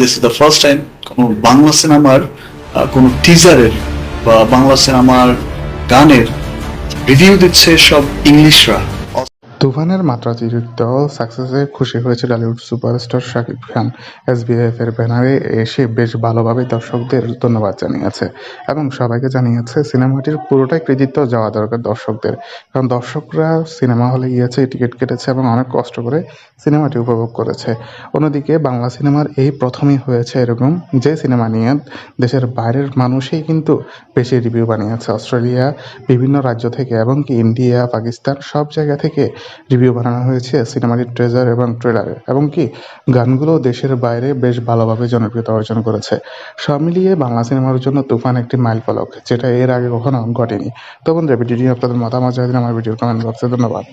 This the first time কোনো বাংলা সিনেমার কোনো টিজারের বা বাংলা সিনেমার গানের রিভিউ দিচ্ছে সব ইংলিশরা। তুফানের মাত্রাতিরিক্ত সাকসেসে খুশি হয়েছে Tollywood superstar Shakib Khan SBF এর ব্যানারে এসে বেশ ভালোভাবে দর্শকদের ধন্যবাদ জানিয়েছে এবং সবাইকে জানিয়েছে সিনেমাটির পুরোটাই কৃতিত্ব যাওয়া দরকার দর্শকদের। কারণ দর্শকরা সিনেমা হলে গিয়েছে, টিকিট কেটেছে এবং অনেক কষ্ট করে সিনেমাটি উপভোগ করেছে। অন্যদিকে বাংলা সিনেমার এই প্রথমই হয়েছে এরকম যে সিনেমা নিয়ে দেশের বাইরের মানুষই কিন্তু বেশি রিভিউ বানিয়েছে। অস্ট্রেলিয়া, বিভিন্ন রাজ্য থেকে এবং কি ইন্ডিয়া পাকিস্তান সব জায়গা থেকে রিভিউ বানানো হয়েছে সিনেমাটির ট্রেজার এবং ট্রেলারে এবং কি, গানগুলো দেশের বাইরে বেশ ভালোভাবে জনপ্রিয়তা অর্জন করেছে। সব মিলিয়ে বাংলা সিনেমার জন্য তুফান একটি মাইল ফলক, যেটা এর আগে কখনো ঘটেনি। তখন ভিডিওটি আপনাদের মতামত জানিয়ে দিন, আমার ভিডিও কমেন্ট বক্সে ধন্যবাদ।